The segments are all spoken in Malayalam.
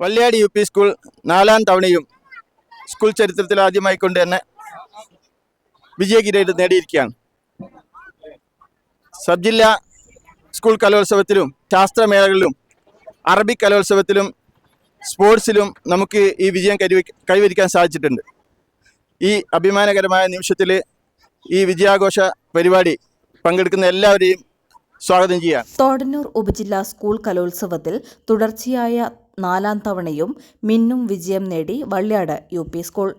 വള്ളിയാടി യു പി സ്കൂൾ നാലാം തവണയും സ്കൂൾ ചരിത്രത്തിൽ ആദ്യമായി കൊണ്ട് തന്നെ വിജയകിരീടം നേടിയിരിക്കുകയാണ്. സബ് ജില്ലാ സ്കൂൾ കലോത്സവത്തിലും ശാസ്ത്രമേളകളിലും അറബിക് കലോത്സവത്തിലും സ്പോർട്സിലും നമുക്ക് ഈ വിജയം കൈവരി കൈവരിക്കാൻ സാധിച്ചിട്ടുണ്ട്. ഈ അഭിമാനകരമായ നിമിഷത്തിൽ ഈ വിജയാഘോഷ പരിപാടി പങ്കെടുക്കുന്ന എല്ലാവരെയും സ്വാഗതം ചെയ്യാം തോടന്നൂർ ഉപജില്ലാ സ്കൂൾ കലോത്സവത്തിൽ തുടർച്ചയായ നാലാം തവണയും മിന്നും വിജയം നേടി വള്ളിയാട് യു പി സ്കൂൾ.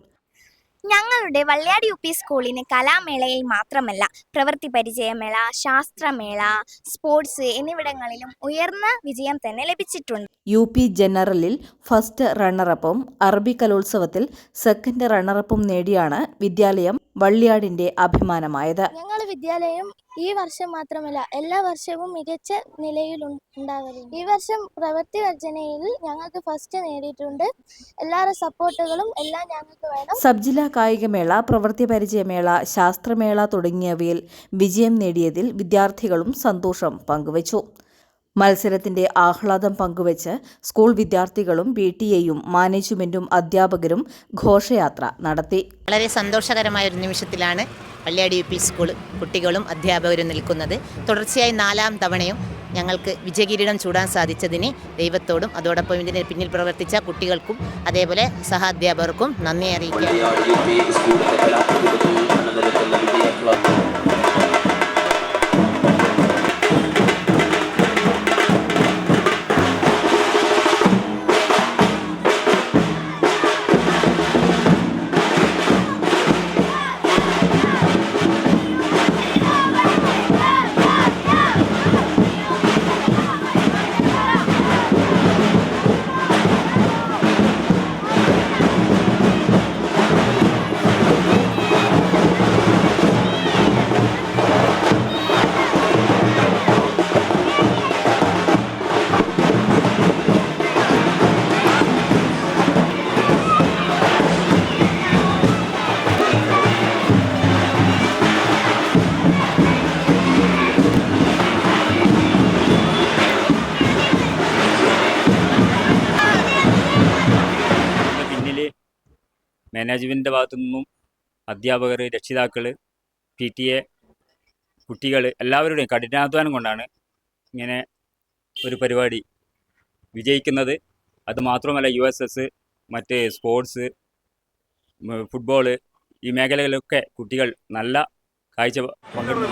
ഞങ്ങളുടെ വള്ളിയാട് യു പി സ്കൂളിന് കലാമേളയിൽ മാത്രമല്ല പ്രവൃത്തി പരിചയമേള ശാസ്ത്രമേള സ്പോർട്സ് എന്നിവിടങ്ങളിലും ഉയർന്ന വിജയം തന്നെ ലഭിച്ചിട്ടുണ്ട്. യു പി ജനറലിൽ ഫസ്റ്റ് റണ്ണറപ്പും അറബി കലോത്സവത്തിൽ സെക്കൻഡ് റണ്ണറപ്പും നേടിയാണ് വിദ്യാലയം വള്ളിയാടിന്റെ അഭിമാനമായത്. ഞങ്ങൾ വിദ്യാലയം ഈ വർഷം മാത്രമല്ല എല്ലാ വർഷവും മികച്ച നിലയിൽ ഉണ്ടാകുന്നു ഈ വർഷം പ്രവൃത്തി വർജനയിൽ ഞങ്ങൾക്ക് ഫസ്റ്റ് നേടിയിട്ടുണ്ട്. എല്ലാവരുടെ സപ്പോർട്ടുകളും എല്ലാം ഞങ്ങൾക്ക് വേണം. സബ് ജില്ലാ കായികമേള പ്രവൃത്തി പരിചയമേള ശാസ്ത്രമേള തുടങ്ങിയവയിൽ വിജയം നേടിയതിൽ വിദ്യാർത്ഥികളും സന്തോഷം പങ്കുവച്ചു. മത്സരത്തിന്റെ ആഹ്ലാദം പങ്കുവച്ച് സ്കൂൾ വിദ്യാർത്ഥികളും പി ടി എയും മാനേജ്മെന്റും അധ്യാപകരും ഘോഷയാത്ര നടത്തി. വളരെ സന്തോഷകരമായ ഒരു നിമിഷത്തിലാണ് പള്ളിയാടി യു പി സ്കൂൾ കുട്ടികളും അധ്യാപകരും നിൽക്കുന്നത്. തുടർച്ചയായി നാലാം തവണയും ഞങ്ങൾക്ക് വിജയകിരീടം ചൂടാൻ സാധിച്ചതിന് ദൈവത്തോടും അതോടൊപ്പം ഇതിന് പിന്നിൽ പ്രവർത്തിച്ച കുട്ടികൾക്കും അതേപോലെ സഹാധ്യാപകർക്കും നന്ദി അറിയിക്കുക മാനേജ്മെന്റിന്റെ ഭാഗത്തു നിന്നും അധ്യാപകർ രക്ഷിതാക്കൾ പി ടി എ കുട്ടികൾ എല്ലാവരുടെയും കഠിനാധ്വാനം കൊണ്ടാണ് ഇങ്ങനെ ഒരു പരിപാടി വിജയിക്കുന്നത്. അത് മാത്രമല്ല യു എസ് എസ് മറ്റ് സ്പോർട്സ് ഫുട്ബോൾ ഈ മേഖലകളിലൊക്കെ കുട്ടികൾ നല്ല കാഴ്ച പങ്കെടുക്കുന്നു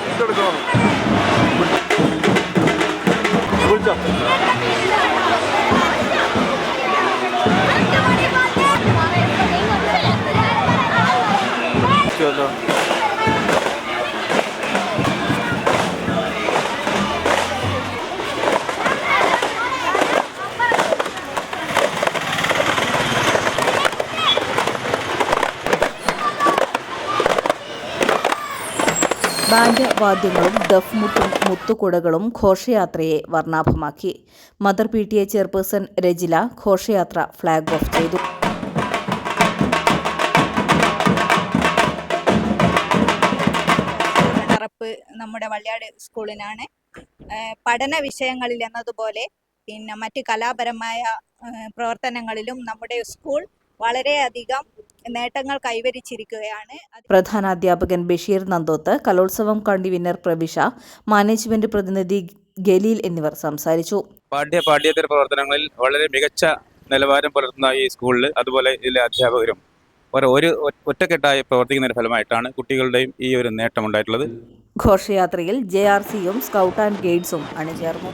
ബാൻഡ് വാദ്യങ്ങളും ദഫ്മുട്ടും മുത്തുകുടകളും ഘോഷയാത്രയെ വർണാഭമാക്കി. Mother P T A chairperson Rajila ഘോഷയാത്ര ഫ്ളാഗ് ഓഫ് ചെയ്തു. നടപ്പ് നമ്മുടെ വള്ളിയാട് സ്കൂളിനാണ്. പഠന വിഷയങ്ങളിൽ എന്നതുപോലെ പിന്നെ മറ്റ് കലാപരമായ പ്രവർത്തനങ്ങളിലും നമ്മുടെ സ്കൂൾ വളരെയധികം നേട്ടങ്ങൾ കൈവരിച്ചിരിക്കുകയാണ്. പ്രധാന അധ്യാപകൻ ബഷീർ നന്തോത്ത് കലോത്സവം കൺവീനർ പ്രവിഷ മാനേജ്മെന്റ് പ്രതിനിധി ഗലീൽ എന്നിവർ സംസാരിച്ചു. പാഠ്യ പാഠ്യേതര പ്രവർത്തനങ്ങളിൽ വളരെ മികച്ച നിലവാരം പുലർത്തുന്ന ഈ സ്കൂളിൽ അതുപോലെ ഇതിലെ അധ്യാപകരും. ഒരു ഒരു ഒറ്റക്കെട്ടായി പ്രവർത്തിക്കുന്നതിന്റെ ഫലമായിട്ടാണ് കുട്ടികളുടെയും ഈ ഒരു നേട്ടം ഉണ്ടായിട്ടുള്ളത് ഘോഷയാത്രയിൽ ജെ ആർ സിയും സ്കൗട്ട് ആൻഡ് ഗൈഡ്സും അണിചേർന്നു